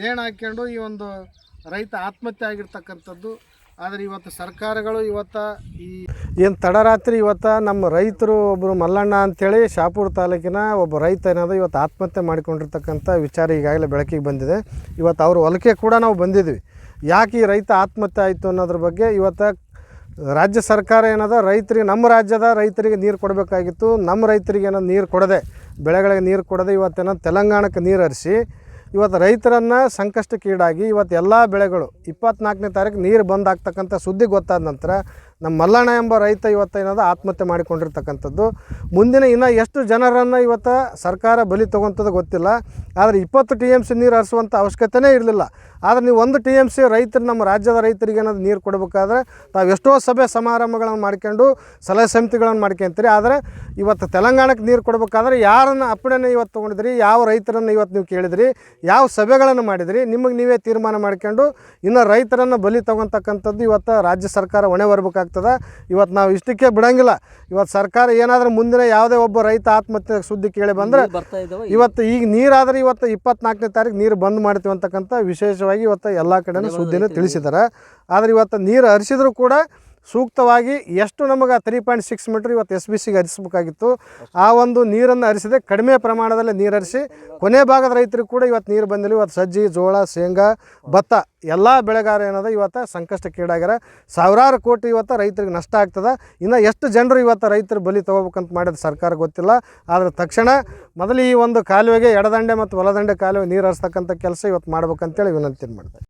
ನೇಣು ಹಾಕ್ಕೊಂಡು ಈ ಒಂದು ರೈತ ಆತ್ಮಹತ್ಯೆ ಆಗಿರ್ತಕ್ಕಂಥದ್ದು. ಆದರೆ ಇವತ್ತು ಸರ್ಕಾರಗಳು ಇವತ್ತು ಈ ಏನು ತಡರಾತ್ರಿ ಇವತ್ತು ನಮ್ಮ ರೈತರು ಒಬ್ಬರು ಮಲ್ಲಣ್ಣ ಅಂಥೇಳಿ ಶಾಪುರ ತಾಲೂಕಿನ ಒಬ್ಬ ರೈತ ಏನಾದ ಇವತ್ತು ಆತ್ಮಹತ್ಯೆ ಮಾಡಿಕೊಂಡಿರ್ತಕ್ಕಂಥ ವಿಚಾರ ಈಗಾಗಲೇ ಬೆಳಕಿಗೆ ಬಂದಿದೆ. ಇವತ್ತು ಅವ್ರ ಹೊಲಕ್ಕೆ ಕೂಡ ನಾವು ಬಂದಿದ್ವಿ. ಯಾಕೆ ಈ ರೈತ ಆತ್ಮಹತ್ಯೆ ಆಯಿತು ಅನ್ನೋದ್ರ ಬಗ್ಗೆ ಇವತ್ತು ರಾಜ್ಯ ಸರ್ಕಾರ ಏನದ ರೈತರಿಗೆ ನಮ್ಮ ರಾಜ್ಯದ ರೈತರಿಗೆ ನೀರು ಕೊಡಬೇಕಾಗಿತ್ತು. ನಮ್ಮ ರೈತರಿಗೆ ಏನೋ ನೀರು ಕೊಡದೆ, ಬೆಳೆಗಳಿಗೆ ನೀರು ಕೊಡದೆ ಇವತ್ತೇನೋ ತೆಲಂಗಾಣಕ್ಕೆ ನೀರು ಹರಿಸಿ ಇವತ್ತು ರೈತರನ್ನು ಸಂಕಷ್ಟಕ್ಕೀಡಾಗಿ ಇವತ್ತು ಎಲ್ಲ ಬೆಳೆಗಳು ಇಪ್ಪತ್ನಾಲ್ಕನೇ ತಾರೀಕು ನೀರು ಬಂದಾಗ್ತಕ್ಕಂಥ ಸುದ್ದಿ ಗೊತ್ತಾದ ನಂತರ ನಮ್ಮ ಮಲ್ಲಣ್ಣ ಎಂಬ ರೈತ ಇವತ್ತು ಏನದ ಆತ್ಮಹತ್ಯೆ ಮಾಡಿಕೊಂಡಿರ್ತಕ್ಕಂಥದ್ದು. ಮುಂದಿನ ಇನ್ನು ಎಷ್ಟು ಜನರನ್ನು ಇವತ್ತು ಸರ್ಕಾರ ಬಲಿ ತೊಗೊತದ್ದು ಗೊತ್ತಿಲ್ಲ. ಆದರೆ ಇಪ್ಪತ್ತು ಟಿ ಎಂ ಸಿ ನೀರು ಹರಿಸುವಂಥ ಅವಶ್ಯಕತೆನೇ ಇರಲಿಲ್ಲ. ಆದರೆ ನೀವು ಒಂದು ಟಿ ಎಂ ಸಿ ರೈತರು ನಮ್ಮ ರಾಜ್ಯದ ರೈತರಿಗೆ ಏನಾದ್ರು ನೀರು ಕೊಡಬೇಕಾದ್ರೆ ತಾವು ಎಷ್ಟೋ ಸಭೆ ಸಮಾರಂಭಗಳನ್ನು ಮಾಡ್ಕೊಂಡು ಸಲಹೆ ಸಮಿತಿಗಳನ್ನು ಮಾಡ್ಕೊಂತೀರಿ. ಆದರೆ ಇವತ್ತು ತೆಲಂಗಾಣಕ್ಕೆ ನೀರು ಕೊಡಬೇಕಾದ್ರೆ ಯಾರನ್ನು ಅಪ್ಪಣೆನ ಇವತ್ತು ತೊಗೊಂಡಿದ್ರಿ ಯಾವ ರೈತರನ್ನು ಇವತ್ತು ನೀವು ಕೇಳಿದ್ರಿ ಯಾವ ಸಭೆಗಳನ್ನು ಮಾಡಿದ್ರಿ ನಿಮಗೆ ನೀವೇ ತೀರ್ಮಾನ ಮಾಡ್ಕೊಂಡು ಇನ್ನು ರೈತರನ್ನು ಬಲಿ ತಗೊತಕ್ಕಂಥದ್ದು ಇವತ್ತು ರಾಜ್ಯ ಸರ್ಕಾರ ಹೊಣೆ ಬರಬೇಕಾಗ್ತದೆ. ಇವತ್ತು ನಾವು ಇಷ್ಟಕ್ಕೆ ಬಿಡೋಂಗಿಲ್ಲ. ಇವತ್ತು ಸರ್ಕಾರ ಏನಾದರೂ ಮುಂದಿನ ಯಾವುದೇ ಒಬ್ಬ ರೈತ ಆತ್ಮಹತ್ಯೆ ಸುದ್ದಿ ಕೇಳಿ ಬಂದರೆ ಇವತ್ತು ಈಗ ನೀರಾದರೆ ಇವತ್ತು ಇಪ್ಪತ್ನಾಲ್ಕನೇ ತಾರೀಕು ನೀರು ಬಂದ್ ಮಾಡ್ತೀವಿ ಅಂತಕ್ಕಂಥ ವಿಶೇಷವಾಗಿ ಇವತ್ತು ಎಲ್ಲ ಕಡೆನೂ ಸುದ್ದಿನೂ ತಿಳಿಸಿದ್ದಾರೆ. ಆದರೆ ಇವತ್ತು ನೀರು ಹರಿಸಿದ್ರು ಕೂಡ ಸೂಕ್ತವಾಗಿ ಎಷ್ಟು ನಮಗೆ ತ್ರೀ ಪಾಯಿಂಟ್ ಸಿಕ್ಸ್ ಮೀಟ್ರ್ ಇವತ್ತು ಎಸ್ ಬಿ ಸಿಗೆ ಹರಿಸಬೇಕಾಗಿತ್ತು, ಆ ಒಂದು ನೀರನ್ನು ಹರಿಸಿದೆ ಕಡಿಮೆ ಪ್ರಮಾಣದಲ್ಲಿ ನೀರು ಹರಿಸಿ, ಕೊನೆ ಭಾಗದ ರೈತರಿಗೆ ಕೂಡ ಇವತ್ತು ನೀರು ಬಂದಿಲ್ಲ. ಇವತ್ತು ಸಜ್ಜಿ, ಜೋಳ, ಶೇಂಗಾ, ಭತ್ತ, ಎಲ್ಲ ಬೆಳೆಗಾರ ಏನದ ಇವತ್ತು ಸಂಕಷ್ಟಕ್ಕೀಡಾಗ್ಯಾರ ಸಾವಿರಾರು ಕೋಟಿ ಇವತ್ತು ರೈತರಿಗೆ ನಷ್ಟ ಆಗ್ತದೆ. ಇನ್ನು ಎಷ್ಟು ಜನರು ಇವತ್ತು ರೈತರು ಬಲಿ ತೊಗೋಬೇಕಂತ ಮಾಡಿದ ಸರ್ಕಾರ ಗೊತ್ತಿಲ್ಲ. ಆದರೆ ತಕ್ಷಣ ಮೊದಲು ಈ ಒಂದು ಕಾಲುವೆಗೆ ಎಡದಂಡೆ ಮತ್ತು ಹೊಲದಂಡೆ ಕಾಲುವೆ ನೀರು ಹರಿಸ್ತಕ್ಕಂಥ ಕೆಲಸ ಇವತ್ತು ಮಾಡ್ಬೇಕಂತೇಳಿ ವಿನಂತಿ ಮಾಡ್ತಾರೆ